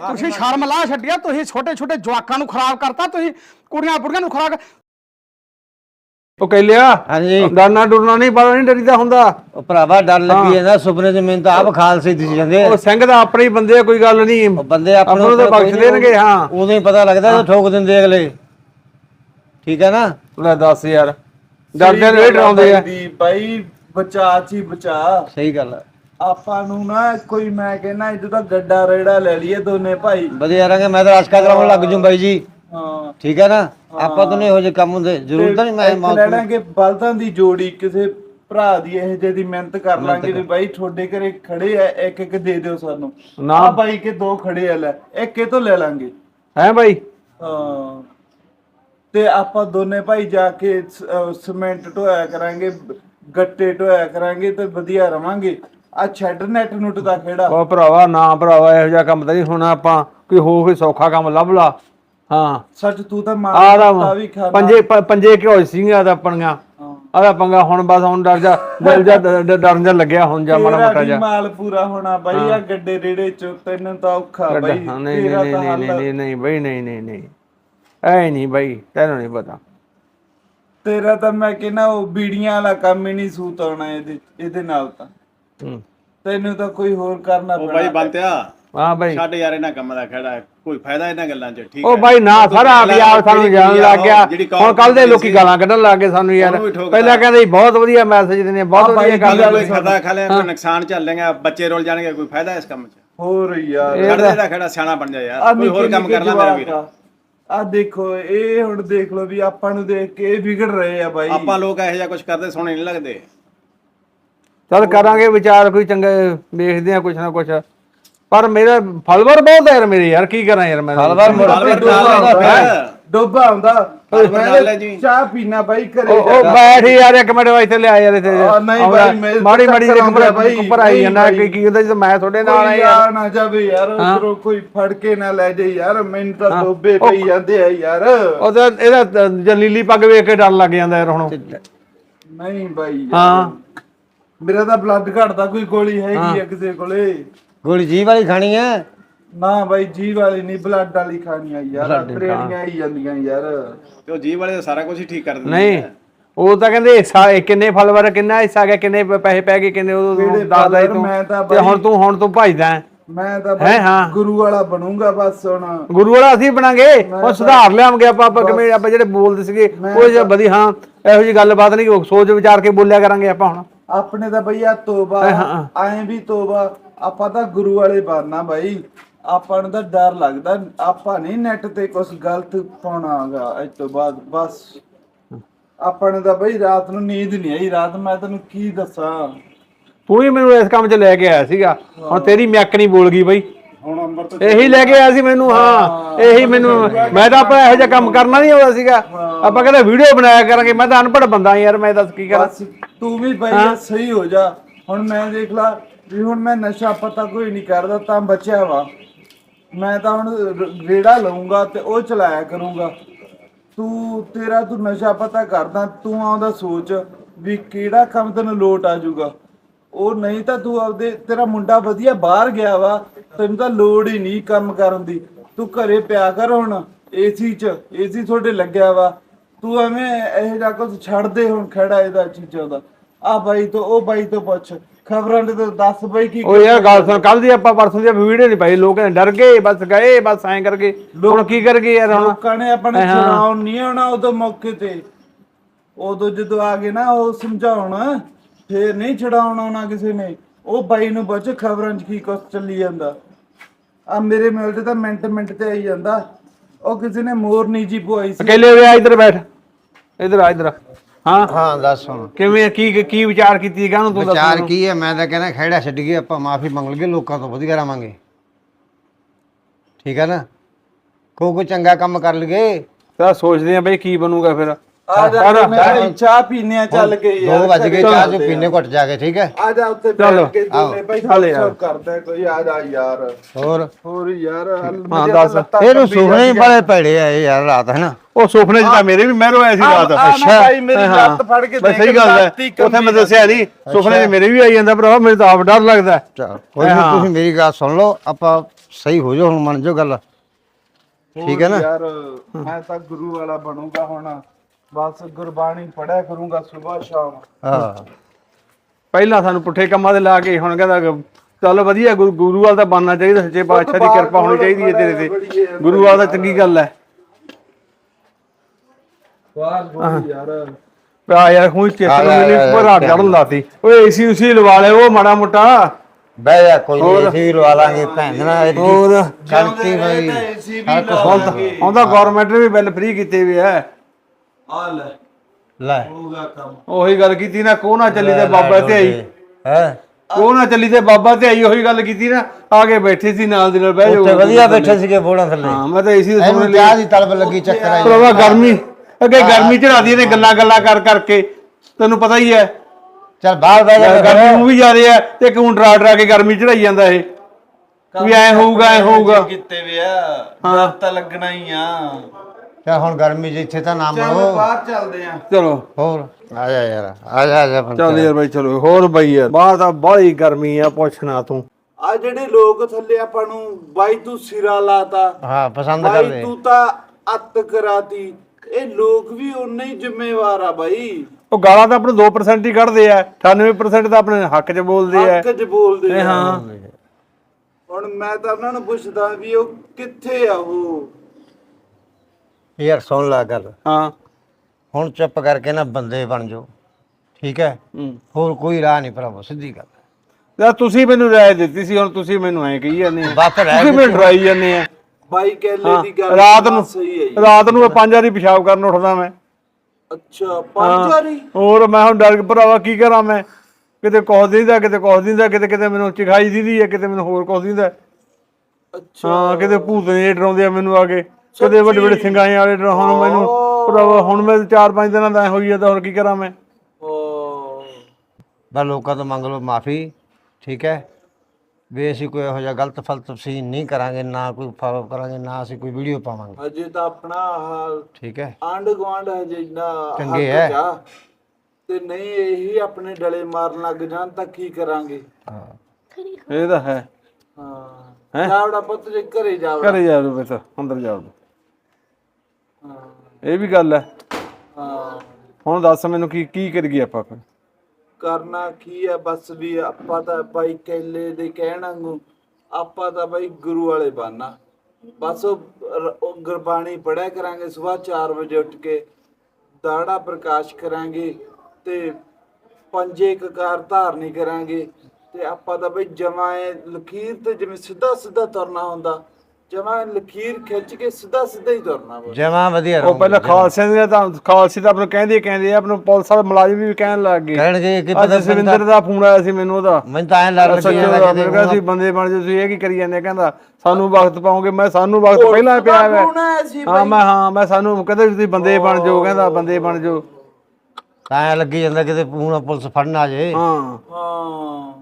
ਤੁਸੀਂ ਸ਼ਰਮ ਲਾ ਛੱਡਿਆ ਤੁਸੀਂ ਛੋਟੇ ਛੋਟੇ ਜਵਾਕਾਂ ਨੂੰ ਖਰਾਬ ਕਰਤਾ ਤੁਸੀਂ ਕੁੜੀਆਂ ਬੁੜੀਆਂ ਨੂੰ ਖਰਾਬ ਉਹ ਕਹਿ ਲਿਆ ਹਾਂਜੀ। ਡਰਨਾ ਡਰਨਾ ਨਹੀਂ ਪਤਾ ਨਹੀਂ ਡਰੀਦਾ ਹੁੰਦਾ। ਉਹ ਭਰਾਵਾ ਡਰ ਲੱਗੀ ਜਾਂਦਾ ਸੁਪਨੇ 'ਚ ਮੈਨੂੰ ਤਾਂ ਆਪ ਖਾਲਸੇ ਦਿਸ ਜਾਂਦੇ ਉਹ ਸਿੰਘ ਦਾ ਆਪਣੇ ਹੀ ਬੰਦੇ ਆ, ਕੋਈ ਗੱਲ ਨਹੀਂ। ਉਹ ਬੰਦੇ ਆਪਾਂ ਆਪਾਂ ਨੂੰ ਤਾਂ ਬਖਸ਼ ਦੇਣਗੇ ਹਾਂ। ਉਦੋਂ ਹੀ ਪਤਾ ਲੱਗਦਾ ਜਦੋਂ ਠੋਕ ਦਿੰਦੇ ਅਗਲੇ। ਠੀਕ ਹੈ ਨਾ? ਲੈ ਦੱਸ ਯਾਰ। ਡਰਦੇ ਨੇ ਡਰਾਉਂਦੇ ਆ। ਦੀ ਬਾਈ ਬਚਾ ਚੀ ਬਚਾ। ਸਹੀ ਗੱਲ ਹੈ ਆਪਾਂ ਨੂੰ ਨਾ ਕੋਈ ਮੈਂ ਕਹਿੰਦਾ ਇਦੋਂ ਤਾਂ ਗੱਡਾ ਰੇੜਾ ਲੈ ਲਈਏ ਦੋਨੇ ਭਾਈ। ਵਧੀਆ ਰਾਂਗੇ ਮੈਂ ਤਾਂ ਆਸ਼ਕਾ ਕਰਾਉਣ ਲੱਗ ਜੂ ਬਾਈ ਜੀ। ਹਾਂ। ਠੀਕ ਹੈ ਨਾ? ਆਪਾਂ ਤੋਂ ਨਹੀਂ ਇਹੋ ਜਿਹੇ ਕੰਮ ਹੁੰਦੇ ਜ਼ਰੂਰ ਤਾਂ ਨਹੀਂ ਮੈਂ ਮੌਤ ਲੈ ਲਾਂਗੇ ਬਲਦਾਂ ਦੀ ਜੋੜੀ ਕਿਸੇ ਭਰਾ ਦੀ ਇਹ ਜਿਹੀ ਦੀ ਮਿਹਨਤ ਕਰ ਲਾਂਗੇ ਵੀ ਬਾਈ ਤੁਹਾਡੇ ਘਰੇ ਖੜੇ ਆ ਇੱਕ ਇੱਕ ਦੇ ਦਿਓ ਸਾਨੂੰ। ਨਾ। ਬਾਈ ਕੇ ਦੋ ਖੜੇ ਆ ਲੈ। ਇੱਕ ਇਹ ਤੋਂ ਲੈ ਲਾਂਗੇ। ਹੈ ਬਾਈ? ਹਾਂ। ਤੇ ਆਪਾਂ ਦੋਨੇ ਭਾਈ ਜਾ ਕੇ ਸੀਮੈਂਟ ਢੋਇਆ ਕਰਾਂਗੇ ਗੱਟੇ ਢੋਇਆ ਕਰਾਂਗੇ ਤੇ ਵਧੀਆ ਰਵਾਂਗੇ। ਆ ਛੱਡ ਨੈਟ ਨੁੱਟ ਦਾ ਖੇੜਾ। ਉਹ ਭਰਾਵਾ ਨਾ ਭਰਾਵਾ ਇਹੋ ਜਿਹਾ ਕੰਮ ਤਾਂ ਨਹੀਂ ਹੋਣਾ ਆਪਾਂ। ਕੋਈ ਹੋ ਕੋਈ ਸੌਖਾ ਕੰਮ ਲੱਭ ਲਾ। ਹਾਂ। ਸੱਚ ਤੂੰ ਤਾਂ ਆ ਮਾਰ ਦਾ ਵੀ ਖਾਣਾ ਪੰਜੇ ਪ- ਪੰਜੇ ਘਿਓ ਸਿੰਘਾਂ ਦਾ ਆਪਣੀਆਂ। ਹਾਂ। ਆਦਾ ਪੰਗਾ ਹੁਣ ਬਸ ਹੁਣ ਡਰ ਜਾ ਦਿਲ ਜਾ ਡ- ਡ- ਡਰਨ ਜਾ ਲੱਗਿਆ ਹੁਣ ਜਾ ਮਾੜਾ ਤੇਰਾ ਮੋਟਾ ਵੀ ਜਾ। ਮਾਲ ਪੂਰਾ ਹੋਣਾ ਬਾਈ ਆ ਗੱਡੇ ਰੇੜੇ ਚ ਤੈਨੂੰ ਤਾਂ ਔਖਾ ਬਾਈ। ਹਾਂ, ਨਹੀਂ ਤੇਰਾ ਨਹੀਂ ਤਾਂ ਨਹੀਂ ਹੱਲ। ਨਹੀਂ ਨਹੀਂ ਨਹੀਂ ਬਈ ਨਹੀਂ ਨਹੀਂ ਨਹੀਂ। ਐ ਨਹੀਂ ਬਈ ਤੈਨੂੰ ਨਹੀਂ ਪਤਾ। ਤੇਰਾ ਤਾਂ ਮੈਂ ਕਹਿੰਦਾ ਉਹ ਬੀੜੀਆਂ ਵਾਲਾ ਕੰਮ ਹੀ ਨਹੀਂ ਸੂਤ ਆਉਣਾ ਇਹਦੇ ਇਹਦੇ ਨਾਲ ਤਾਂ। ਤੈਨੂੰ ਤਾਂ ਕੋਈ ਹੋਰ ਕਰਨਾ ਉਹ ਬਾਈ ਬੰਤਿਆ ਹਾਂ ਬਈ। ਛੱਡ ਯਾਰ ਇਹਨਾਂ ਕੰਮਾਂ ਦਾ ਖੜਾ। ਕੋਈ ਫਾਇਦਾ ਇਹਨਾਂ ਗੱਲਾਂ 'ਚ ਠੀਕ ਉਹ ਬਾਈ ਨਾ ਸਾਰਾ ਆਪ ਆਪ ਸਾਨੂੰ ਜਾਣ ਲੱਗ ਗਿਆ। ਹੁਣ ਕੱਲ ਦੇ ਲੋਕੀ ਗਾਲਾਂ ਕੱਢਣ ਲੱਗ ਗਏ ਸਾਨੂੰ ਯਾਰ। ਪਹਿਲਾਂ ਕਹਿੰਦੇ ਸੀ ਬਹੁਤ ਵਧੀਆ ਮੈਸੇਜ ਦਿੰਦੇ ਬਹੁਤ ਵਧੀਆ ਗੱਲ ਕੋਈ ਖਦਾ ਖਾ ਲਿਆ ਕੋਈ ਨੁਕਸਾਨ ਚੱਲੇਗਾ ਬੱਚੇ ਰੁੱਲ ਜਾਣਗੇ ਕੋਈ ਫਾਇਦਾ ਇਸ ਕੰਮ 'ਚ? ਹੋਰ ਯਾਰ। ਛੱਡ ਦੇ ਦਾ ਖੜਾ ਸਿਆਣਾ ਬਣ ਜਾ ਯਾਰ। ਕੋਈ ਹੋਰ ਕੰਮ ਕਰ ਲੈ ਮੇਰਾ ਵੀਰ। ਆ। ਦੇਖੋ ਇਹ ਹੁਣ ਦੇਖ ਲਓ ਵੀ ਆਪਾਂ ਨੂੰ ਦੇਖ ਕੇ ਇਹ ਵਿਗੜ ਰਹੇ ਆ ਬਾਈ। ਆਪਾਂ ਲੋਕ ਇਹੋ ਜਿਹਾ ਕੁਝ ਕਰਦੇ ਸੋਹਣੇ ਨਹੀਂ ਲੱਗਦੇ। ਚੱਲ ਕਰਾਂਗੇ ਵਿਚਾਰ ਕੋਈ ਚੰਗਾ ਵੇਖਦੇ ਆ ਕੁਛ ਨਾ ਕੁਛ। ਪਰ ਮੇਰਾ ਫਲਵਰ ਬਹੁਤ ਹੈ ਯਾਰ ਮੇਰੇ ਯਾਰ ਕੀ ਕਰਾਂ ਯਾਰ ਮੈਂ? ਮੁੜ ਫਿਰ। ਡੋਬਾ ਹੁੰਦਾ। ਨਾਲ ਲੈ ਜੀ। ਚਾਹ ਪੀਣਾ ਬਾਈ ਘਰੇ। ਉਹ ਬੈਠ ਯਾਰ ਇੱਕ ਮਿੰਟ ਇੱਥੇ ਲਿਆ ਯਾਰ ਇੱਥੇ। ਨਹੀਂ। ਬਾਈ, ਮਾੜੀ ਮਾੜੀ ਜਿਹੀ ਬਾਈ, ਖਬਰ ਆਈ ਜਾਂਦਾ। ਕਿ ਕੀ ਹੁੰਦਾ ਜਦੋਂ ਮੈਂ ਤੁਹਾਡੇ ਨਾਲ ਆ ਕੋਈ ਯਾਰ ਨਾ ਜਾਵੇ ਯਾਰ ਉਧਰੋਂ ਕੋਈ ਫੜ ਕੇ ਨਾ ਲੈ ਜਾਏ ਯਾਰ। ਮੈਨੂੰ ਤਾਂ ਡੋਬੇ ਪਈ ਜਾਂਦੇ ਆ ਯਾਰ। ਉਹ ਤਾਂ ਇਹਦਾ ਜਲੀਲੀ ਪੱਗ ਵੇਖ ਕੇ ਡਰ ਲੱਗ ਜਾਂਦਾ ਯਾਰ ਹੁਣ। ਨਹੀਂ ਬਾਈ। ਹਾਂ। ਮੇਰਾ ਤਾਂ ਬਲੱਡ ਘਟਦਾ ਕੋਈ ਗੋਲੀ ਹੈਗੀ ਆ ਕਿਸੇ ਕੋਲੇ। ਗੋਲੀ ਜੀ ਵਾਲੀ ਖਾਣੀ ਹੈ ਨਾ ਬਾਈ ਜੀ ਵਾਲੀ ਨਹੀਂ ਬਲੱਡ ਵਾਲੀ ਖਾਣੀ ਆ ਯਾਰ ਤਰੇੜੀਆਂ ਹੀ ਜਾਂਦੀਆਂ ਯਾਰ। ਤੇ ਉਹ ਜੀਵ ਵਾਲੇ ਤਾਂ ਸਾਰਾ ਕੁਝ ਹੀ ਠੀਕ ਕਰ ਦਿੰਦੇ ਨਹੀਂ ਉਹ ਤਾਂ ਕਹਿੰਦੇ ਹਿੱਸਾ ਇਹ ਕਿੰਨੇ ਫਲਵਰ ਕਿੰਨਾ ਹਿੱਸਾ ਗਿਆ ਕਿੰਨੇ ਪ- ਪੈਸੇ ਪੈ ਗਏ ਕਿੰਨੇ ਉਹ ਕਿਹੜੇ ਦੱਸਦਾ follower? ਤੂੰ। ਮੈਂ ਤਾਂ ਤੇ ਬਾਈ- ਹੁਣ ਤੂੰ ਹੁਣ ਤੂੰ ਭਜਦਾ। ਹੈ। ਮੈਂ ਤਾਂ ਹੈਂ, ਹਾਂ। ਬਾਈ ਗੁਰੂ ਵਾਲਾ ਬਣੂੰਗਾ ਬਸ ਹੁਣ। ਗੁਰੂ ਵਾਲਾ ਅਸੀਂ ਬਣਾਂਗੇ ਉਹ ਸੁਧਾਰ ਲਿਆਵਾਂਗੇ ਆਪਾਂ ਆਪਾਂ ਕਿਵੇਂ ਆਪਾਂ ਜਿਹੜੇ ਬੋਲਦੇ ਸੀਗੇ ਉਹ ਜੇ ਵਧੀਆ ਹਾਂ ਇਹੋ ਜੀ ਗੱਲਬਾਤ ਨਹੀਂ ਉਹ ਸੋਚ ਵਿਚਾਰ ਕੇ ਬੋਲਿਆ ਕਰਾਂਗੇ ਆਪਾਂ ਹੁਣ। ਆਪਣੇ ਤਾਂ ਬਈ ਆ ਤੋਬਾ। ਐਂ ਵੀ ਤੋਬਾ ਆਪਾਂ ਤਾਂ ਗੁਰੂ ਵਾਲੇ ਬਣਨਾ ਬਾਈ। ਆਪਾਂ ਨੂੰ ਤਾਂ ਡਰ ਲੱਗਦਾ ਆਪਾਂ ਨਹੀਂ ਨੈਟ ਤੇ ਕੁਝ ਗਲਤ ਪਾਉਣਾਗਾ ਅੱਜ ਤੋਂ ਬਾਅਦ ਬਸ। ਆਪਾਂ ਨੂੰ ਤਾਂ ਬਈ ਰਾਤ ਨੂੰ ਨੀਂਦ ਨਹੀਂ ਆਈ ਰਾਤ ਮੈਂ ਤੈਨੂੰ ਕੀ ਦੱਸਾਂ? ਤੂੰ ਹੀ ਮੈਨੂੰ ਇਸ ਕੰਮ 'ਚ ਲੈ ਕੇ ਆਇਆ ਸੀਗਾ। ਹੁਣ ਤੇਰੀ ਮਿਆਕ ਨਹੀਂ ਬੋਲ ਗਈ ਬਈ। ਹੁਣ ਅੰਬਰ ਤੋਂ ਇਹੀ ਲੈ ਕੇ ਆਇਆ ਸੀ ਮੈਨੂੰ ਹਾਂ। ਇਹੀ ਮੈਨੂੰ ਮੈਂ ਤਾਂ ਆਪਣਾ ਇਹੋ ਜਿਹਾ ਕੰਮ ਕਰਨਾ ਨਹੀਂ ਆਉਂਦਾ ਸੀਗਾ। ਆਪਾਂ ਕਹਿੰਦੇ ਵੀਡੀਓ ਬਣਾਇਆ ਕਰਾਂਗੇ। ਮੈਂ ਤਾਂ ਅਨਪੜ੍ਹ ਬੰਦਾ ਯਾਰ ਮੈਂ ਦੱਸ ਕੀ ਕਰਾਂ? ਤੂੰ ਵੀ ਬਈ ਸਹੀ ਹੋ ਜਾ। ਹੁਣ ਮੈਂ ਦੇਖ ਲਾ ਵੀ ਹੁਣ ਮੈਂ ਨਸ਼ਾ ਪਤਾ ਕੋਈ ਨਹੀਂ ਕਰਦਾ ਤਾਂ ਬਚਿਆ ਵਾ। ਮੈਂ ਤਾਂ ਹੁਣ ਰੇੜਾ ਲਊਂਗਾ ਤੇ ਉਹ ਚਲਾਇਆ ਕਰੂੰਗਾ। ਤੂੰ ਤੇਰਾ ਤੂੰ ਨਸ਼ਾ ਪਤਾ ਕਰਦਾ ਤੂੰ ਆਉਂਦਾ ਸੋਚ ਵੀ ਕਿਹੜਾ ਕੰਮ ਤੈਨੂੰ ਲੋਟ ਆ ਜਾਊਗਾ। ਉਹ ਨਹੀਂ ਤਾਂ ਤੂੰ ਆਪਦੇ ਤੇਰਾ ਮੁੰਡਾ ਵਧੀਆ ਬਾਹਰ ਗਿਆ ਵਾ ਤੈਨੂੰ ਤਾਂ ਲੋੜ ਹੀ ਨਹੀਂ ਕੰਮ ਕਰਨ ਦੀ। ਤੂੰ ਘਰੇ ਪਿਆ ਕਰ ਹੁਣ ਏਸੀ ਚ ਏਸੀ ਤੁਹਾਡੇ ਲੱਗਿਆ ਵਾ। ਤੂੰ ਐਵੇਂ ਇਹ ਜਾ ਕੁਝ ਛੱਡ ਦੇ ਹੁਣ ਖੜਾ ਇਹਦਾ ਚੀਜ਼ਾਂ ਦਾ। ਆ ਬਾਈ ਤੋਂ ਉਹ ਬਾਈ ਤੋਂ ਪੁੱਛ। ਖਬਰਾਂ ਦੇ ਤੋਂ ਦੱਸ ਬਾਈ ਕੀ ਉਹ ਯਾਰ ਗੱਲ ਸੁਣ ਕੱਲ ਦੀ ਆਪਾਂ ਪਰਸੋਂ ਦੀ ਵੀਡੀਓ ਨਹੀਂ ਪਾਈ ਲੋਕ ਕਹਿੰਦੇ ਡਰ ਗਏ ਬਸ ਗਏ ਬਸ ਐਂ ਕਰਕੇ ਹੁਣ ਕੀ ਕਰ ਗਏ ਯਾਰ ਹੁਣ? ਲੋਕਾਂ ਨੇ ਆਪਣੇ ਚੁਣਾਉ ਨਹੀਂ ਆਉਣਾ ਉਦੋਂ ਮੌਕੇ ਤੇ। ਉਦੋਂ ਜਦੋਂ ਆ ਗਏ ਨਾ ਉਹ ਸਮਝਾਉਣ ਫੇਰ ਨਹੀਂ ਛਡਾਉਣ ਆਉਣਾ ਕਿਸੇ ਨੇ। ਉਹ ਬਾਈ ਨੂੰ ਪੁੱਛ ਖਬਰਾਂ 'ਚ ਕੀ ਕੁਛ ਚੱਲੀ ਜਾਂਦਾ। ਆ ਮੇਰੇ ਮਿਲ ਤੇ ਤਾਂ ਮਿੰਟ ਮਿੰਟ ਤੇ ਆਈ ਜਾਂਦਾ। ਉਹ ਕਿਸੇ ਨੇ ਮੋਰਨੀ ਜੀ ਪਵਾਈ ਸੀ। ਅਕੇਲੇ ਹੋਇਆ ਇੱਧਰ ਬੈਠ। ਇੱਧਰ ਆ ਇੱਧਰ ਹਾਂ? ਹਾਂ ਦੱਸ ਹੁਣ। ਕਿਵੇਂ ਕੀ ਕੀ ਵਿਚਾਰ ਕੀਤੀ ਗਾ ਨੂੰ ਤੂੰ ਦੱਸ ਵਿਚਾਰ ਕੀ ਹੈ? ਮੈਂ ਤਾਂ ਕਹਿੰਦਾ ਖੇੜਾ ਛੱਡ ਕੇ ਆਪਾਂ ਮਾਫੀ ਮੰਗ ਲਈਏ ਲੋਕਾਂ ਤੋਂ ਵਧੀਆ ਰਵਾਂਗੇ ਠੀਕ ਹੈ ਨਾ? ਕੋਈ ਕੋਈ ਚੰਗਾ ਕੰਮ ਕਰ ਲਈਏ। ਤਾਂ ਸੋਚਦੇ ਆ ਬਈ ਕੀ ਬਣੂਗਾ ਫਿਰ। ਆ ਜਾ ਮੈਂ ਚਾਹ ਪੀਨੇ ਆ ਚੱਲ ਕੇ ਯਾਰ 2 ਵਜ ਗਏ ਚਾਹ ਜੋ ਪੀਨੇ ਘੁੱਟ ਜਾ ਕੇ ਠੀਕ ਹੈ ਆ ਜਾ ਉੱਥੇ ਚਲੋ, ਬੈਠ ਕੇ ਦੋਨੇ ਭਾਈ ਚੱਲ ਯਾਰ। ਸਭ ਕਰਦਾ ਕੋਈ ਆ ਜਾ ਯਾਰ ਹੋਰ ਹੋਰ ਯਾਰ ਹਾਂ, ਮੁਝੇ ਦੱਸ। ਤਾਂ ਲੱਤਾਂ ਇਹਨੂੰ ਕੰਬੀ ਸੁਪਨੇ ਹੀ ਜਾਂਦੀਆਂ। ਬੜੇ ਭੈੜੇ ਆ ਇਹ ਯਾਰ ਰਾਤ ਹੈ ਨਾ ਉਹ ਸੁਪਨੇ 'ਚ ਤਾਂ ਮੇਰੇ ਵੀ ਮਹਿਰੋ ਆਇਆ ਸੀ ਆ- ਰਾਤ ਆ ਨਾ ਭਾਈ ਮੇਰੀ ਹਾਂ। ਲੱਤ ਫੜ ਕੇ ਬਸ ਦੇਖ, ਸਹੀ ਗੱਲ ਹੈ ਲੱਤ ਹੀ ਉੱਥੇ ਮੈਂ ਕੰਬੀ ਦੱਸਿਆ ਨਹੀਂ ਸੁਪਨੇ 'ਚ ਮੇਰੇ ਵੀ ਆਈ ਜਾਂਦਾ ਭਰਾਵਾ ਮੈਨੂੰ ਤਾਂ ਆਪ ਡਰ ਲੱਗਦਾ ਹੈ। ਚਲ ਕੋਈ ਨੀ, ਹਾਂ। ਤੁਸੀਂ ਮੇਰੀ ਗੱਲ ਸੁਣ ਲਓ ਆਪਾਂ ਸਹੀ ਹੋ ਜਾਓ ਹੁਣ ਮੰਨ ਜਾਓ ਗੱਲ ਠੀਕ ਹੈ ਨਾ? ਯਾਰ ਮੈਂ ਤਾਂ ਗੁਰੂ ਵਾਲਾ ਬਣੂਗਾ ਹੁਣ ਬਸ ਗੁਰਬਾਣੀ ਪੜਿਆ ਕਰੂੰਗਾ ਸਵੇਰ ਸ਼ਾਮ। ਹਾਂ। ਪਹਿਲਾਂ ਸਾਨੂੰ ਪੁੱਠੇ ਕੰਮਾਂ ਦੇ ਲਾ ਕੇ ਹੁਣ ਕਹਿੰਦਾ ਚੱਲ ਵਧੀਆ ਗੁਰੂ ਗੁਰੂ ਵਾਲ ਤਾਂ ਬਣਨਾ ਚਾਹੀਦਾ ਸੱਚੇ ਪਾਤਸ਼ਾਹ ਦੀ ਕਿਰਪਾ ਹੋਣੀ ਚਾਹੀਦੀ ਹੈ ਤੇਰੇ ਤੇ। ਗੁਰੂ ਵਾਲ ਤਾਂ ਚੰਗੀ ਗੱਲ ਹੈ। ਬੋਲ ਯਾਰ। ਆ ਯਾਰ ਹੁਣ ਚੇਤਨ ਆ, ਭਰਾ ਚੜਨ ਲਾਤੀ। ਓਏ ਏਸੀ ਉਸੀ ਲਵਾ ਲੈ ਉਹ ਮਾੜਾ ਮੋਟਾ। ਬਹਿ ਜਾ ਕੋਈ ਅਸੀਂ ਲਵਾ ਲਾਂਗੇ ਭੈਣ ਦੇ ਇਹਦੀ ਹੋਰ। ਏਸੀ ਤਾਂ ਹੁਣ ਤਾਂ ਗਵਰਨਮੈਂਟ ਨੇ ਵੀ ਬਿੱਲ ਫ੍ਰੀ ਕੀਤੇ ਵੀ ਹੈ ਆ ਲੈ। ਲੈ। ਹੋਊਗਾ ਕੰਮ। ਉਹੀ ਗੱਲ ਕੀਤੀ ਨਾ ਕੋ ਨਾ ਚੱਲੀ ਤੇ ਬਾਬਾ ਤੇ ਆਈ ਹੈ? ਕੋ ਨਾ ਚੱਲੀ ਤੇ ਬਾਬਾ ਤੇ ਆਈ ਉਹੀ ਗੱਲ ਕੀਤੀ ਨਾ ਆ ਕੇ ਬੈਠੇ ਸੀ ਨਾਲ ਦੀ ਨਾਲ ਬਹਿ ਉੱਥੇ ਜਾਓ ਵਧੀਆ ਬੈਠੇ ਸੀਗੇ ਬੋੜਾਂ ਥੱਲੇ। ਹਾਂ ਮੈਂ ਤਾਂ ਏਸੀ ਦੇ ਸੁਣਨ ਇਹਨੂੰ ਚਾਹ ਦੀ ਤਲਬ ਲੱਗੀ ਚੱਕਰ ਆਈ। ਭਰਾਵਾ ਗਰਮੀ। ਅੱਗੇ ਗਰਮੀ ਚੜਾਦੀ ਨੇ ਗੱਲਾਂ ਗੱਲਾਂ ਕਰ ਕਰਕੇ। ਤੈਨੂੰ ਪਤਾ ਹੀ ਹੈ। ਚੱਲ ਬਾਹਰ ਬਹਿ ਜਾ ਗਰਮੀ ਨੂੰ ਵੀ ਜਾ ਰਿਹਾ ਤੇ ਊਂ ਡਰਾ ਡਰਾ ਕੇ ਗਰਮੀ ਚੜਾਈ ਜਾਂਦਾ ਇਹ। ਵੀ ਐ ਹੋਊਗਾ ਐ ਹੋਊਗਾ। ਕਿਤੇ ਵੀ ਆ। ਹਾਂ। ਤਾਂ ਲੱਗਣਾ ਹੀ ਆ। ਚੱਲ ਹੁਣ ਗਰਮੀ ਇੱਥੇ ਤਾਂ ਨਾ ਚੱਲ ਮਰੋ। ਬਾਹਰ ਚੱਲਦੇ ਆ। ਚਲੋ। ਹੋਰ ਆ ਜਾ ਯਾਰ ਆ ਜਾ ਆ ਜਾ ਫਿਰ। ਚੱਲ ਯਾਰ ਬਾਈ ਚਲੋ। ਹੋਰ ਬਾਈ ਯਾਰ ਬਾਹਰ ਤਾਂ ਬੜੀ ਗਰਮੀ ਆ ਪੁੱਛਣਾ ਤੂੰ। ਆ ਜਿਹੜੇ ਲੋਕ ਥੱਲੇ ਆਪਾਂ ਨੂੰ ਬਾਈ ਤੂੰ ਸਿਰਾ ਲਾਤਾ ਹਾਂ ਪਸੰਦ ਬਾਈ ਕਰਦੇ। ਤੂੰ ਤਾਂ ਅੱਤ ਕਰਾਤੀ। ਇਹ ਲੋਕ ਵੀ ਉਨੇ ਹੀ ਜ਼ਿੰਮੇਵਾਰ ਆ ਬਾਈ। ਉਹ ਗਾਲਾਂ ਤਾਂ ਆਪਣੇ 2% ਹੀ ਕੱਢਦੇ ਆ 98% ਤਾਂ ਆਪਣੇ ਹੱਕ 'ਚ ਬੋਲਦੇ ਆ। ਹੱਕ 'ਚ ਬੋਲਦੇ ਆ। ਹਾਂ। ਹੁਣ ਮੈਂ ਤਾਂ ਉਹਨਾਂ ਨੂੰ ਪੁੱਛਦਾ ਵੀ ਉਹ ਕਿੱਥੇ ਆ ਉਹ? ਯਾਰ ਸੁਣ ਲੈ ਗੱਲ। ਹਾਂ। ਹੁਣ ਚੁੱਪ ਕਰਕੇ ਨਾ ਬੰਦੇ ਬਣ ਜਾਓ ਠੀਕ ਹੈ? ਹੂੰ। ਹੋਰ ਕੋਈ ਰਾਹ ਨਹੀਂ ਭਰਾਵੋ ਸਿੱਧੀ ਗੱਲ ਯਾਰ ਤੁਸੀਂ ਮੈਨੂੰ ਰਾਏ ਦਿੱਤੀ ਸੀ ਹੁਣ ਤੁਸੀਂ ਮੈਨੂੰ ਐ ਕਹੀ ਜਾਂਦੇ ਆ ਬਾਪ ਰਹਿ ਤੁਸੀਂ ਮੈਨੂੰ ਡਰਾਈ ਜਾਂਦੇ ਆ ਬਾਈ ਕਹਿਲੇ ਦੀ ਗੱਲ ਰਾਤ ਨੂੰ ਸਹੀ ਹੈ ਜੀ। ਰਾਤ ਨੂੰ ਮੈਂ ਪੰਜ ਵਾਰੀ ਪਿਸ਼ਾਬ ਕਰਨ ਉੱਠਦਾ ਮੈਂ। ਅੱਛਾ ਪੰਜ ਵਾਰੀ? ਹੋਰ ਮੈਂ ਹੁਣ ਡਰ ਕੇ ਭਰਾਵਾ ਕੀ ਕਰਾਂ ਮੈਂ? ਕਿਤੇ ਕੁਛ ਦਿੰਦਾ ਕਿਤੇ ਕੁਛ ਦਿੰਦਾ ਕਿਤੇ ਕਿਤੇ ਮੈਨੂੰ ਚਿਖਾਈ ਦਿੰਦੀ ਹੈ ਕਿਤੇ ਮੈਨੂੰ ਹੋਰ ਕੁਛ ਦਿੰਦਾ। ਅੱਛਾ। ਹਾਂ ਕਿਤੇ ਭੂਤ ਨੇ ਡਰਾਉਂਦੇ ਆ ਮੈਨੂੰ ਆ ਕੇ। ਕਦੇ ਵੱਡੇ ਵੱਡੇ ਸਿੰਘਾਂ ਵਾਲੇ ਡਰਾਉਣ ਮੈਨੂੰ ਭਰਾਵਾ ਹੁਣ ਮੈਂ ਚਾਰ ਪੰਜ ਦਿਨਾਂ ਦਾ ਐਂ ਹੋਈ ਜਾਂਦਾ ਹੋਰ ਕੀ ਕਰਾਂ ਮੈਂ? ਬਸ ਲੋਕਾਂ ਤੋਂ ਮੰਗ ਲਓ ਮਾਫੀ ਠੀਕ ਹੈ? ਵੀ ਅਸੀਂ ਕੋਈ ਇਹੋ ਜਿਹਾ ਗਲਤ ਫਲਤ ਸੀ ਨਹੀਂ ਕਰਾਂਗੇ ਨਾ ਕੋਈ ਫਾਲੋ ਕਰਾਂਗੇ ਨਾ ਅਸੀਂ ਕੋਈ ਵੀਡੀਓ ਪਾਵਾਂਗੇ। ਹਜੇ ਤਾਂ ਆਪਣਾ ਆਹ ਠੀਕ ਹੈ? ਆਂਡ ਗਵਾਂਡ ਹਜੇ ਇੰਨਾ ਚੰਗੇ ਹੱਕ। ਤੇ ਨਹੀਂ ਇਹੀ ਆਪਣੇ ਡਲੇ ਮਾਰਨ ਲੱਗ ਜਾਣ ਤਾਂ ਕੀ ਕਰਾਂਗੇ? ਹਾਂ। ਇਹ ਤਾਂ ਹੈ। ਹਾਂ। ਜਾਵੜਾ ਪੁੱਤ ਜੇ ਘਰੇ ਜਾਵੜਾ। ਘਰੇ ਜਾ ਬਸ ਅੰਦਰ ਜਾ ਇਹ ਵੀ ਗੱਲ ਹੈ। ਹਾਂ। ਹੁਣ ਦੱਸ ਮੈਨੂੰ ਕੀ ਕੀ ਕਰੀਏ ਆਪਾਂ ਫਿਰ? ਕਰਨਾ ਕੀ ਆ ਬਸ ਵੀ ਆਪਾਂ ਤਾਂ ਬਾਈ ਕੈਲੇ ਦੇ ਕਹਿਣ ਵਾਂਗੂ ਆਪਾਂ ਤਾਂ ਬਾਈ ਗੁਰੂ ਵਾਲੇ ਬਾਨਾ। ਬਸ ਉਹ ਰ- ਉਹ ਗੁਰਬਾਣੀ ਪੜਿਆ ਕਰਾਂਗੇ ਸਵੇਰ 4 ਵਜੇ ਉੱਠ ਕੇ ਦਾੜਾ ਪ੍ਰਕਾਸ਼ ਕਰਾਂਗੇ ਤੇ ਪੰਜੇ ਕਕਾਰ ਧਾਰਨੀ ਕਰਾਂਗੇ ਤੇ ਆਪਾਂ ਤਾਂ ਬਈ ਜਮਾ ਲਕੀਰ ਤੇ ਜਿਵੇਂ ਸਿੱਧਾ ਸਿੱਧਾ ਤੁਰਨਾ ਹੁੰਦਾ। ਜਮਾ ਲਕੀਰ ਖਿੱਚ ਕੇ ਸਿੱਧਾ ਸਿੱਧਾ ਹੀ ਤੁਰਨਾ ਬਸ। ਜਮਾ ਵਧੀਆ ਉਹ ਰਹੋ ਪਹਿਲਾਂ ਖਾਲਸੇ ਦੇ ਤਾਂ ਖਾਲਸੇ ਤਾਂ ਆਪ ਨੂੰ ਕਹਿੰਦੇ ਹੀ ਕਹਿੰਦੇ ਆ ਆਪ ਨੂੰ ਪੁਲਿਸ ਵਾਲੇ ਮੁਲਾਜ਼ਮ ਵੀ ਕਹਿਣ ਲੱਗ ਗਏ। ਕਹਿਣਗੇ ਕਿ ਅੱਜ ਪਤਾ ਸਵਿੰਦਰ ਦਾ ਫੋਨ ਆਇਆ ਸੀ ਮੈਨੂੰ ਉਹਦਾ। ਮੈਨੂੰ ਤਾਂ ਐਂ ਲੱਗ ਸੱਚੋ ਰਿਹਾ ਦਾ ਕਿ ਮੈਂ ਕਿਹਾ ਸੀ ਬੰਦੇ ਬਣ ਜਾ ਤੁਸੀਂ ਇਹ ਕੀ ਕਰੀ ਜਾਂਦੇ ਕਹਿੰਦਾ ਸਾਨੂੰ ਵਕਤ ਪਾਉਂਗੇ ਮੈਂ ਸਾਨੂੰ ਵਕਤ ਪਹਿਲਾਂ ਹੀ ਪਿਆ ਹੋਇਆ। ਸੀ ਹਾਂ ਮੈਂ ਹਾਂ ਮੈਂ ਸਾਨੂੰ ਕਹਿੰਦਾ ਤੁਸੀਂ ਬੰਦੇ ਬਣ ਜਾਓ ਕਹਿੰਦਾ ਬੰਦੇ ਬਣ ਜਾਓ। ਤਾਂ ਐਂ ਲੱਗੀ ਜਾਂਦਾ ਕਿਤੇ ਪੂਣਾ ਪੁਲਿਸ ਫੜਨ ਆ ਜੇ। ਹਾਂ। ਹਾਂ।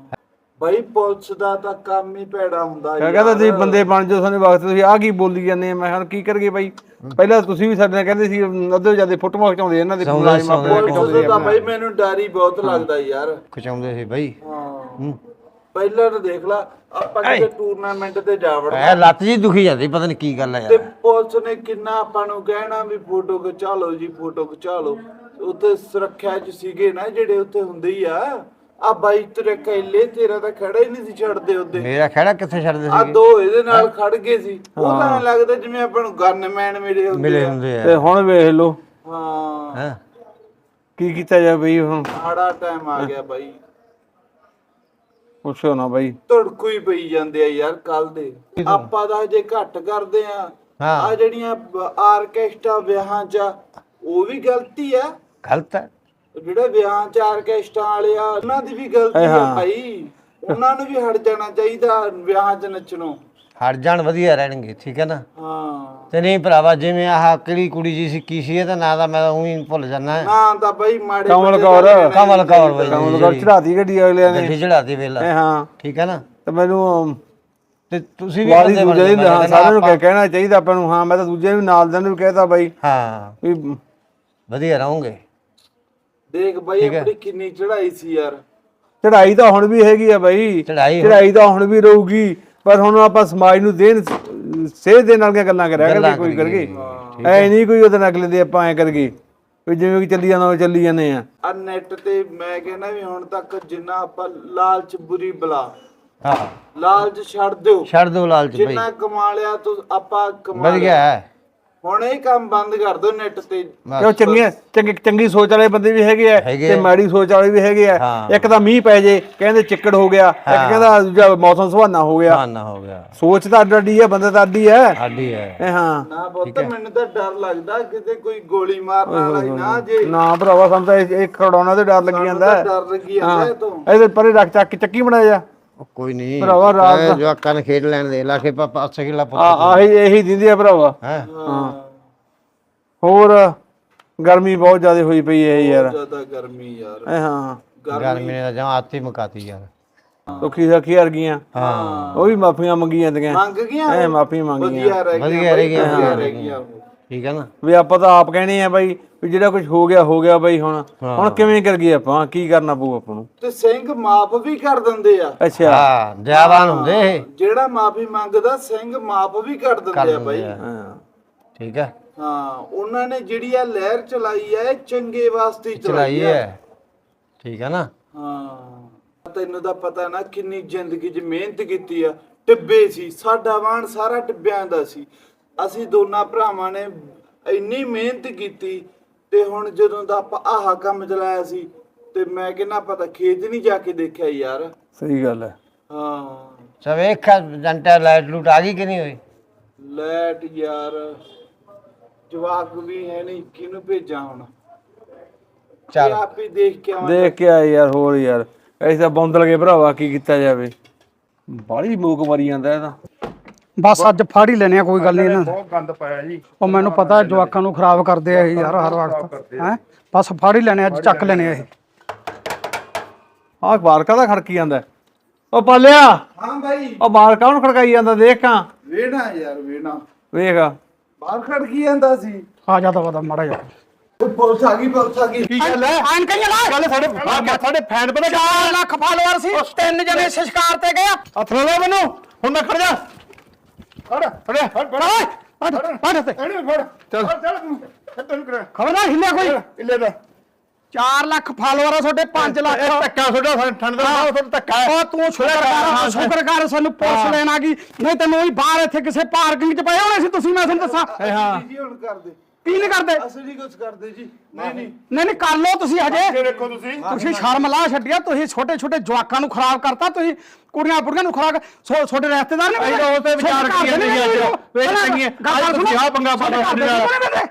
ਬਈ ਪੁਲਿਸ ਦਾ ਤਾਂ ਕੰਮ ਹੀ ਭੈੜਾ ਹੁੰਦਾ ਮੈਂ ਕਹਿੰਦਾ ਤੁਸੀਂ ਬੰਦੇ ਬਣ ਜਾਓ ਸਾਨੂੰ ਵਕਤ ਤੁਸੀਂ ਆ ਕੀ ਬੋਲੀ ਜਾਂਦੇ ਆ ਮੈਂ ਹੁਣ ਕੀ ਕਰੀਏ ਬਾਈ? ਪਹਿਲਾਂ ਤੁਸੀਂ ਵੀ ਸਾਡੇ ਨਾਲ ਕਹਿੰਦੇ ਸੀ ਅੱਧੇ ਜਿਆਦੇ ਫੋਟੋਆਂ ਖਿਚਾਉਂਦੇ ਇਹਨਾਂ ਦੇ ਮੁਲਾਜ਼ਮ ਪੁਲਿਸ ਖਿਚਾਉਂਦੇ ਬਈ ਮੈਨੂੰ ਡਰ ਹੀ ਬਹੁਤ ਲੱਗਦਾ ਯਾਰ। ਖਿਚਾਉਂਦੇ ਸੀ ਬਈ। ਹਾਂ। ਪਹਿਲਾਂ ਤਾਂ ਦੇਖ ਲਾ ਆਪਾਂ ਕਿਤੇ ਟੂਰਨਾਮੈਂਟ ਤੇ ਜਾ ਵੜਦੇ ਐ ਲੱਤ ਜੀ ਦੁਖੀ ਜਾਂਦੀ ਪਤਾ ਨਹੀਂ ਕੀ ਗੱਲ ਤੇ ਯਾਰ। ਪੁਲਿਸ ਨੇ ਕਿੰਨਾ ਆਪਾਂ ਨੂੰ ਕਹਿਣਾ ਵੀ ਫੋਟੋ ਖਿਚਾ ਲਓ ਜੀ ਫੋਟੋ ਖਿਚਾ ਲਓ। ਉੱਥੇ ਸੁਰੱਖਿਆ ਚ ਸੀਗੇ ਨਾ ਜਿਹੜੇ ਉੱਥੇ ਹੁੰਦੇ ਹੀ ਆ। ਆ ਬਾਈ ਤੇਰੇ ਕੈਲੇ ਤੇਰਾ ਤਾਂ ਖੜਾ ਹੀ ਨਹੀਂ ਸੀ ਛੱਡਦੇ ਉਹਦੇ। ਮੇਰਾ ਖੜਾ ਕਿੱਥੇ ਛੱਡਦੇ ਆ ਸੀ ਦੋ ਇਹਦੇ ਨਾਲ ਖੜ ਗਏ ਸੀ। ਉਹ ਤਾਂ ਐਂ ਲੱਗਦਾ ਜਿਵੇਂ ਆਪਾਂ ਨੂੰ ਗਨਮੈਨ ਮਿਲੇ ਹੁੰਦੇ ਮਿਲੇ ਆ। ਹੁੰਦੇ ਤੇ ਆ ਹੁਣ ਵੇਖ ਲਓ। ਹਾਂ। ਹਾਂ? ਕੀ ਕੀਤਾ ਜਾਵੇ ਬਈ ਹੁਣ? ਮਾੜਾ ਟਾਈਮ ਆ ਗਿਆ ਬਾਈ। ਪੁੱਛੋ ਨਾ ਬਾਈ। ਧੜਕੂ ਹੀ ਪਈ ਜਾਂਦੇ ਆ ਯਾਰ ਕੱਲ ਦੇ। ਆਪਾਂ ਤਾਂ ਹਜੇ ਘੱਟ ਕਰਦੇ ਆ। ਹਾਂ। ਆ ਜਿਹੜੀਆਂ ਬ- ਆਰਕੈਸਟਰਾ ਵਿਆਹਾਂ 'ਚ ਆ, ਉਹ ਵੀ ਗਲਤੀ ਆ। ਗਲਤ ਹੈ ਜਿਹੜੇ ਵਿਆਹਾਂ 'ਚ ਆਰਕੈਸਟਰਾ ਵਾਲੇ ਆ ਉਹਨਾਂ ਦੀ ਵੀ ਗਲਤੀ ਆ ਭਾਈ। ਉਹਨਾਂ ਨੂੰ ਵੀ ਹਟ ਜਾਣਾ ਚਾਹੀਦਾ ਵਿਆਹਾਂ 'ਚ ਨੱਚਣੋਂ। ਹਟ ਜਾਣ ਵਧੀਆ ਰਹਿਣਗੇ ਠੀਕ ਹੈ ਨਾ? ਹਾਂ। ਤੇ ਨਹੀਂ ਭਰਾਵਾ ਜਿਵੇਂ ਆਹ ਕਿਹੜੀ ਕੁੜੀ ਜੀ ਸੀ ਕੀ ਸੀ ਇਹਦਾ ਨਾਂ ਦਾ ਮੈਂ ਉਹੀ ਭੁੱਲ ਜਾਣਾ ਨਾ ਤਾਂ ਬਈ ਮਾੜੇ ਕਮਲ ਬੰਦੇ ਕੌਰ। ਦਾ ਕਮਲ ਕੌਰ ਬਈ। ਕਮਲ ਕਰ ਚੜਾਤੀ ਗੱਡੀ ਅਗਲੇ ਨੇ। ਗੱਡੀ ਚੜਾਤੀ ਵੇਲਾ। ਹਾਂ। ਠੀਕ ਹੈ ਨਾ? ਤੇ ਮੈਨੂੰ ਤੇ ਤੁਸੀਂ ਵੀ ਵਾਲੀ ਬੰਦੇ ਦੂਜੇ ਬਣ ਦੀ ਜਾਓ, ਹਾਂ ਮੈਂ ਸਾਰਿਆਂ ਨੂੰ ਕਹਿ- ਕਹਿਣਾ ਚਾਹੀਦਾ ਆਪਾਂ ਨੂੰ ਹਾਂ ਮੈਂ ਤਾਂ ਦੂਜੇ ਨੂੰ ਨਾਲ ਦੇ ਨੂੰ ਵੀ ਕਹਿਤਾ ਬਾਈ। ਹਾਂ। ਵੀ ਵਧੀਆ ਰਹੋਗੇ। ਦੇਖ ਬਈ ਆਪਣੀ ਕਿੰਨੀ ਚੜਾਈ ਸੀ ਯਾਰ। ਚੜਾਈ ਤਾਂ ਹੁਣ ਵੀ ਹੈਗੀ ਆ ਬਾਈ। ਚੜਾਈ ਚੜਾਈ ਤਾਂ ਹੁਣ ਵੀ ਰਹੂਗੀ। ਪਰ ਹੁਣ ਆਪਾਂ ਸਮਾਜ ਨੂੰ ਦੇਣ ਸੇਧ ਦੇ ਨਾਲ ਗੱਲਾਂ ਕਰਿਆ ਕਰੀਏ। ਕੋਈ ਕਰਕੇ ਐ ਨਹੀਂ ਕੋਈ ਉਹਦੇ ਨਾਲ ਅਗਲੇ ਦੇ ਆਪਾਂ ਐ ਕਰਗੇ ਵੀ ਜਿਵੇਂ ਕਿ ਚੱਲੀ ਜਾਂਦਾ ਉਹ ਚੱਲੀ ਜਾਂਦੇ ਆ। ਆ ਨੈਟ ਤੇ ਮੈਂ ਕਹਿੰਦਾ ਵੀ ਹੁਣ ਤੱਕ ਜਿੰਨਾ ਆਪਾਂ ਲਾਲਚ ਬੁਰੀ ਬਲਾ ਹਾਂ। ਲਾਲਚ ਛੱਡ ਦਿਓ। ਛੱਡ ਦੋ ਲਾਲਚ ਬਈ। ਜਿੰਨਾ ਕਮਾ ਲਿਆ ਤੂੰ ਆਪਾਂ ਕਮਾ ਵਧੀਆ ਹੁਣ ਇਹ ਕੰਮ ਬੰਦ ਕਰ ਦਿਓ ਨੈਟ ਤੇ। ਕਿਉਂ ਚੰਗੀਆਂ ਚੰਗੀ ਚੰਗੀ ਸੋਚ ਵਾਲੇ ਬੰਦੇ ਵੀ ਹੈਗੇ ਆ ਹੈਗੇ ਤੇ ਆ। ਮਾੜੀ ਸੋਚ ਵਾਲੇ ਵੀ ਹੈਗੇ ਆ। ਹਾਂ। ਇੱਕ ਤਾਂ ਮੀਂਹ ਪੈ ਜੇ ਕਹਿੰਦੇ ਚਿੱਕੜ ਹੋ ਗਿਆ ਇੱਕ ਕਹਿੰਦਾ ਦੂਜਾ ਮੌਸਮ ਸੁਹਾਨਾ ਹੋ ਗਿਆ। ਬਹਾਨਾ ਹੋ ਗਿਆ। ਸੋਚ ਤਾਂ ਅੱਡ ਅੱਡੀ ਆ ਬੰਦੇ ਤਾਂ ਅੱਡੀ ਆ। ਸਾਡੀ ਹੈ ਇਹ ਹਾਂ। ਨਾ ਪੁੱਤ ਮੈਨੂੰ ਤਾਂ ਡਰ ਲੱਗਦਾ ਕਿਤੇ ਕੋਈ ਗੋਲੀ ਮਾਰਨ ਵਾਲਾ ਹੀ ਨਾ ਜੇ। ਨਾ ਭਰਾਵਾ ਸਾਨੂੰ ਤਾਂ ਇਹ ਇਹ ਖੜਾਉਣਾ ਤੇ ਡਰ ਲੱਗੀ ਜਾਂਦਾ। ਡਰ ਲੱਗੀ ਜਾਂਦਾ ਇਹ ਤੋਂ। ਇਹਦੇ ਪਰੇ ਰੱਖ ਚੱਕ ਚੱਕੀ ਬਣਾ ਜਾ ਉਹ ਕੋਈ ਨਹੀਂ ਭਰਾਵਾ ਰਾਤ ਦਾ- ਜਵਾਕਾਂ ਨੇ ਖੇਡ ਲੈਣ ਦੇ ਲਾ ਕੇ ਪਾਪਾ ਅੱਛੇ ਕਿਲਾ ਆ ਪੁੱਤ ਆਹੀ ਇਹੀ ਦਿੰਦੀ ਆ ਭਰਾਵਾ। ਹੈ? ਹਾਂ। ਹੋਰ ਗਰਮੀ ਬਹੁਤ ਜ਼ਿਆਦਾ ਹੋਈ ਪਈ ਹੈ ਯਾਰ। ਜ਼ਿਆਦਾ ਗਰਮੀ ਯਾਰ। ਇਹ ਹਾਂ। ਗਰਮੀ ਨੇ ਤਾਂ ਜਮਾ ਆਤੀ ਮੁਕਾਤੀ ਯਾਰ। ਸੁੱਖੀ ਸਖੀ ਵਰਗੀਆਂ ਹਾਂ। ਉਹ ਵੀ ਮਾਫੀਆਂ ਮੰਗੀਆਂ ਦੀਆਂ ਮੰਗ ਗਈਆਂ? ਐ ਮਾਫੀ ਮੰਗੀਆਂ ਵਧੀਆ ਰਹਿ ਗਈਆਂ ਗਈਆਂ, ਵਧੀਆ ਹਾਂ। ਰਹਿ ਗਈਆਂ। ਉਹ। ਠੀਕ ਹੈ ਨਾ? ਵੀ ਆਪਾਂ ਤਾਂ ਆਪ ਕਹਿਣੇ ਆ ਬਾਈ ਵੀ ਜਿਹੜਾ ਕੁਝ ਹੋ ਗਿਆ ਹੋ ਗਿਆ ਬਾਈ ਹੁਣ। ਹੁਣ ਕਿਵੇਂ ਕਰ ਗਏ ਆਪਾਂ? ਕੀ ਕਰਨਾ ਪਊ ਆਪਾਂ ਨੂੰ? ਤੇ ਸਿੰਘ ਮਾਫ ਵੀ ਕਰ ਦਿੰਦੇ ਆ। ਅੱਛਾ। ਹਾਂ ਦਇਆਵਾਨ ਹੁੰਦੇ ਇਹ। ਜਿਹੜਾ ਮਾਫੀ ਮੰਗਦਾ ਸਿੰਘ ਮਾਫ ਵੀ ਕਰ ਦਿੰਦੇ ਆ ਬਾਈ। ਹਾਂ। ਠੀਕ ਹੈ ਹਾਂ ਉਹਨਾਂ ਨੇ ਜਿਹੜੀ ਆ ਲਹਿਰ ਚਲਾਈ ਹੈ ਇਹ ਚੰਗੇ ਵਾਸਤੇ ਹੀ ਚਲਾਈ ਹੈ। ਠੀਕ ਹੈ ਨਾ? ਹਾਂ। ਤੈਨੂੰ ਤਾਂ ਪਤਾ ਨਾ ਕਿੰਨੀ ਜ਼ਿੰਦਗੀ 'ਚ ਮਿਹਨਤ ਕੀਤੀ ਆ। ਟਿੱਬੇ ਸੀ ਸਾਡਾ ਵਾਣ ਸਾਰਾ ਟਿੱਬਿਆਂ ਦਾ ਸੀ। ਅਸੀਂ ਦੋਨਾਂ ਭਰਾਵਾਂ ਨੇ ਇੰਨੀ ਮਿਹਨਤ ਕੀਤੀ ਤੇ ਹੁਣ ਜਦੋਂ ਦਾ ਆਪਾਂ ਆਹ ਕੰਮ ਚਲਾਇਆ ਸੀ ਤੇ ਮੈਂ ਕਹਿੰਦਾ ਪਤਾ ਖੇਤ ਨਹੀਂ ਜਾ ਕੇ ਦੇਖਿਆ ਯਾਰ। ਸਹੀ ਗੱਲ ਹੈ। ਹਾਂ। ਸਭ ਇੱਕ ਘੰਟਾ ਲਾਈਟ ਲੂਟ ਆ ਗਈ ਕਿ ਨਹੀਂ ਹੋਈ? ਲੈਟ ਯਾਰ ਜਵਾਕ ਵੀ ਹੈ ਨਹੀਂ ਕਿਹਨੂੰ ਭੇਜਾਂ ਹੁਣ? ਚੱਲ। ਇਹ ਆਪ ਹੀ ਦੇਖ ਕੇ ਆਵਾਂ ਦੇਖ ਕੇ ਆ ਯਾਰ ਹੋਰ ਯਾਰ। ਐਸਾ ਬੌਂਦਲ ਗਏ ਭਰਾਵਾ ਕੀ ਕੀਤਾ ਜਾਵੇ। ਬਾਲੀ ਮੂਕ ਮਰੀ ਜਾਂਦਾ ਇਹਦਾ ਬਸ ਅੱਜ ਫੜ ਹੀ ਲੈਣੇ ਆ ਕੋਈ ਗੱਲ ਨਹੀਂ ਇਹਨਾਂ ਬਹੁਤ ਗੰਦ ਪਾਇਆ ਜੀ। ਉਹ ਮੈਨੂੰ ਪਤਾ ਜਵਾਕਾਂ ਨੂੰ ਖਰਾਬ ਕਰਦੇ ਆ ਇਹ ਯਾਰ ਹਰ ਵਕਤ। ਹੈ? ਬਸ ਫੜ ਹੀ ਲੈਣੇ ਅੱਜ ਚੱਕ ਲੈਣੇ ਆ। ਇਹ। ਆਹ ਬਾਹਰ ਕਾਹਦਾ ਖੜਕੀ ਜਾਂਦਾ। ਉਹ ਪਾਲਿਆ। ਹਾਂ ਭਾਈ ਉਹ ਬਾਹਰ ਕਾਹਨੂੰ ਖੜਕਾਈ ਜਾਂਦਾ ਦੇਖ ਵੇਣਾ ਯਾਰ ਵੇਣਾ। ਵੇਖ। ਬਾਹਰ ਖੜ ਕੀ ਜਾਂਦਾ ਸੀ। ਆ ਜਾ ਤਾਂ ਮੜਾ ਜਾ ਉਹ ਪੁਲਿਸ ਆ ਗਈ ਪੁਲਿਸ ਆ ਗਈ। ਕੀ ਗੱਲ ਹੈ? ਆਨ ਕਈ ਲਾ ਗੱਲ ਸਾਡੇ ਸਾਡੇ ਫੈਨ ਪਤਾ 4 ਲੱਖ ਫਾਲੋਅਰ ਸੀ। ਤਿੰਨ ਜਣੇ ਸ਼ਿਕਾਰ ਤੇ ਗਏ। ਹੱਥ ਲਾ ਲੈ ਮੈਨੂੰ। ਹੁਣ ਮੈਂ ਖੜ ਜਾ। ਫੜ ਫੜ ਫੜ ਫੜ। ਫੜ ਤੇ ਚੱਲ। ਖਬਰ ਨਾ ਹਿੱਲਿਆ ਕੋਈ? ਇੱਲੇ ਦਾ 4 ਲੱਖ ਫਾਲੋਅਰ ਆ ਤੁਹਾਡੇ 5 ਲੱਖ। ਧੱਕਾ ਤੁਹਾਡਾ ਠੰਡ ਦਾ ਮਾਹੌਲ ਤੁਹਾਡਾ ਧੱਕਾ ਹੈ। ਉਹ ਤੂੰ ਸ਼ੁਕਰ ਕਰ ਸ਼ੁਕਰ ਕਰ ਸਾਨੂੰ ਪੁਲਿਸ ਲੈਣ ਆ ਗਈ। ਨਹੀਂ ਤੈਨੂੰ ਉਹੀ ਬਾਹਰ ਇੱਥੇ ਕਿਸੇ ਪਾਰਕਿੰਗ 'ਚ ਪਏ ਹੋਣੇ ਸੀ ਤੁਸੀਂ ਮੈਂ ਤੁਹਾਨੂੰ ਦੱਸਾਂ। ਹਾਂ। ਜੀ ਹੁਣ ਕਰਦੇ। ਕੀ ਨਹੀਂ ਕਰਦੇ? ਅਸੀਂ ਨਹੀਂ ਕੁਝ ਕਰਦੇ ਜੀ। ਨਹੀਂ ਨਹੀਂ। ਨਹੀਂ ਨਹੀਂ ਕਰ ਲਓ ਤੁਸੀਂ ਹਜੇ। ਦੇਖੋ ਤੁਸੀਂ। ਤੁਸੀਂ ਸ਼ਰਮ ਲਾ ਛੱਡਿਆ ਤੁਸੀਂ ਛੋਟੇ ਛੋਟੇ ਜਵਾਕਾਂ ਨੂੰ ਖਰਾਬ ਕਰਤਾ ਤੁਸੀਂ ਕੁੜੀਆਂ ਬੁੜੀਆਂ ਨੂੰ ਖਰਾਬ ਕਰ ਛੋਟੇ ਰਿਸ਼ਤੇਦਾਰ ਨੇ ਅਸੀਂ ਤਾਂ ਉਸ ਤੇ ਵਿਚਾਰ ਕਰੀ ਜਾਂਦੇ ਸੀ ਅੱਜ। ਵੇਖ ਚੰਗੀਆਂ। ਅੱਜ ਤੁਸੀਂ ਆਹ ਪੰਗਾ ਪਾਇਆ ਸਾਡੇ ਨਾਲ। ਹੈ?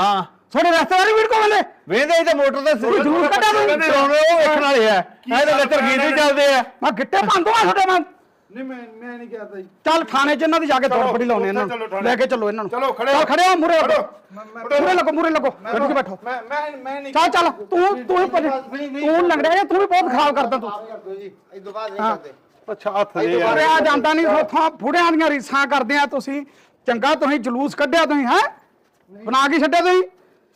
ਹਾਂ। ਛੋਟੇ ਰਿਸ਼ਤੇਦਾਰ ਵੀ ਕੋ ਬੰਦੇ ਵੇਂਦੇ ਇਹ ਤੇ ਮੋਟਰ ਤੇ ਤੂੰ ਜ਼ਰੂਰ। ਚਲਾਉਣੇ ਉਹ ਵੇਖਣ ਵਾਲੇ ਆ। ਇਹ ਤਾਂ ਲੱਤਰ ਗੀਤ ਵੀ ਚੱਲਦੇ ਆ। ਮੈਂ ਗਿੱਟੇ ਪਾਉਂਦਾ ਛੋਟੇ ਮੈਂ ਨਹੀਂ ਮੈਂ ਮੈਂ ਨਹੀਂ ਕਰਦਾ ਜੀ ਚੱਲ ਥਾਣੇ 'ਚ ਇਹਨਾਂ ਦੀ ਜਾ ਕੇ ਦੌੜ ਫੜੀ ਲਾਉਣੇ ਇਹਨਾਂ ਨੂੰ ਲੈ ਕੇ ਚੱਲੋ ਇਹਨਾਂ ਨੂੰ ਚਲੋ ਖੜੇ ਚੱਲ ਖੜੇ ਹੋ ਮੂਰੇ ਲੱਗੋ ਮੂਰੇ ਲੱਗੋ ਮੂਰੇ ਲੱਗੋ ਗੱਡੀ 'ਚ ਬੈਠੋ ਮੈਂ ਮੈਂ ਮੈਂ ਨਹੀਂ ਚੱਲ ਚੱਲ ਤੂੰ ਤੂੰ ਤੂੰ ਲੰਗੜਿਆ ਜਿਹਾ, ਤੂੰ ਵੀ ਬਹੁਤ ਖਰਾਬ ਕਰਦਾ ਤੂੰ ਅੱਛਾ ਹੱਥ ਦੇ ਪਰ ਆ ਜਾਂਦਾ ਨਹੀਂ ਉੱਥੋਂ ਫੁੜਿਆਂ ਦੀਆਂ ਰੀਸਾਂ ਕਰਦੇ ਆ ਤੁਸੀਂ ਚੰਗਾ ਤੁਸੀਂ ਜਲੂਸ ਕੱਢਿਆ ਤੁਸੀਂ ਹੈ ਬਣਾ ਕੇ ਛੱਡਿਆ ਤੁਸੀਂ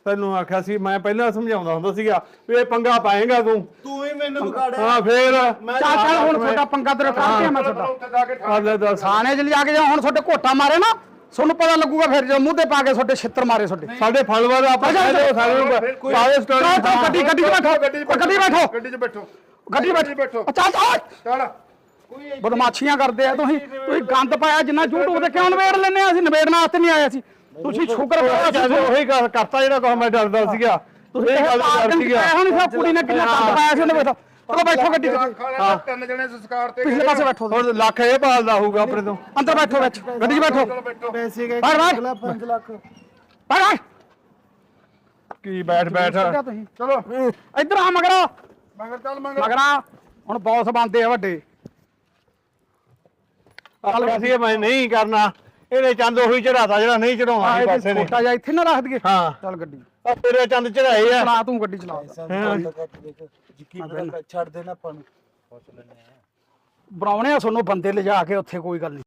ਤੈਨੂੰ ਆਖਿਆ ਸੀ ਮੈਂ ਪਹਿਲਾਂ ਸਮਝਾਉਂਦਾ ਹੁੰਦਾ ਸੀਗਾ ਵੀ ਇਹ ਪੰਗਾ ਪਾਏਗਾ ਤੂੰ। ਤੂੰ ਹੀ ਮੈਨੂੰ ਵਿਗਾੜਿਆ। ਹਾਂ ਫੇਰ ਚੱਲ ਹੁਣ ਤੁਹਾਡਾ ਪੰਗਾ ਤੇਰੇ ਆ ਮੈਂ ਤੁਹਾਡਾ? ਆ ਲੈ ਦੱਸ। ਥਾਣੇ 'ਚ ਲਿਜਾ ਕੇ ਜਾ ਹੁਣ ਤੁਹਾਡੇ ਘੋਟਾ ਮਾਰੇ ਨਾ ਤੁਹਾਨੂੰ ਪਤਾ ਲੱਗੂਗਾ ਫਿਰ ਜਦੋਂ ਮੂੰਹ ਤੇ ਪਾ ਕੇ ਤੁਹਾਡੇ ਛਿੱਤਰ ਮਾਰੇ ਤੁਹਾਡੇ। ਸਾਡੇ ਫਲਵਾਰ ਆਪਾਂ ਚੱਲ, ਚੱਲ, ਕਹਿੰਦੇ ਸਾਰੇ ਨੂੰ ਸਾਰੇ ਸਟੋਰੀ ਗੱਡੀ ਗੱਡੀ 'ਚ ਬੈਠੋ। ਗੱਡੀ 'ਚ ਬੈਠੋ। ਗੱਡੀ 'ਚ ਬੈਠੋ। ਗੱਡੀ 'ਚ ਬੈਠੋ। ਚੱਲ। ਚੱਲ ਬਦਮਾਸ਼ੀਆਂ ਕਰਦੇ ਆ ਤੁਸੀਂ। ਤੁਸੀਂ ਗੰਦ ਪਾਇਆ ਜਿੰਨਾ YouTube ਤੇ ਕਿਉਂ ਨਵੇੜ ਲੈਨੇ ਆ? ਅਸੀਂ ਨਵੇੜਨ ਵਾਸਤੇ ਨਹੀਂ ਆਏ ਅਸੀਂ। ਤੁਸੀਂ ਸ਼ੁਕਰ ਕਰੋ ਕਹਿੰਦੇ ਉਹੀ ਗੱਲ ਕਰਤਾ ਜਿਹੜਾ ਕੁਛ ਮੈਂ ਡਰਦਾ ਸੀਗਾ। ਤੁਸੀਂ ਇਹ ਗੱਲ ਡਰ ਸੀਗਾ ਹੁਣ ਫਿਰ ਕੁੜੀ ਨੇ ਕਿੰਨਾ ਗੰਦ ਪਾਇਆ ਸੀ ਉਹਨੇ ਬੈਠੋ ਚਲੋ ਬੈਠੋ ਗੱਡੀ 'ਚ ਖਾਣਾ ਤਿੰਨ ਜਣੇ ਸੰਸਕਾਰ ਤੇ ਪਿਛਲੇ ਪਾਸੇ ਬੈਠੋ ਹੁਣ ਲੱਖ ਇਹ ਭਾਲਦਾ ਹੋਊਗਾ ਆਪਣੇ ਤੋਂ। ਅੰਦਰ ਬੈਠੋ ਵਿੱਚ ਗੱਡੀ 'ਚ ਬੈਠੋ। ਪੈਸੇ ਗਏ ਬਾਹਰ ਬਾਹਰ। 5 ਲੱਖ। ਬਾਹਰ ਬਾਹਰ ਕੀ ਬੈਠ ਬੈਠ। ਚਲੋ। ਇੱਧਰ ਆ ਮਗਰਾ। ਮਗਰ ਚੱਲ ਮਗਰ। ਮਗਰਾ। ਹੁਣ ਬੌਸ ਬਣਦੇ ਆ ਵੱਡੇ। ਆਪਾਂ ਸੀ ਮੈਂ ਨਹੀਂ ਕਰਨਾ। ਇਹਨੇ ਚੰਦ ਉਹੀ ਚੜਾਤਾ ਜਿਹੜਾ ਨਹੀਂ ਚੜਾਉਣਾ ਸੀ ਪਾਸੇ ਨੇ। ਛੋਟਾ ਜਿਹਾ ਇੱਥੇ ਨਾ ਰੱਖ ਦਈਏ। ਹਾਂ। ਚੱਲ ਗੱਡੀ। ਆ ਤੇਰੇ ਚੰਦ ਚੜਾਏ ਆ। ਚਲਾ ਤੂੰ ਗੱਡੀ ਚਲਾ ਯਕੀਨ ਛੱਡ ਦੇਣਾ ਆਪਾਂ ਨੂੰ। ਬਣਾਉਣੇ ਆ ਤੁਹਾਨੂੰ ਬੰਦੇ ਲਿਜਾ ਕੇ ਉੱਥੇ ਕੋਈ ਗੱਲ ਨਹੀਂ।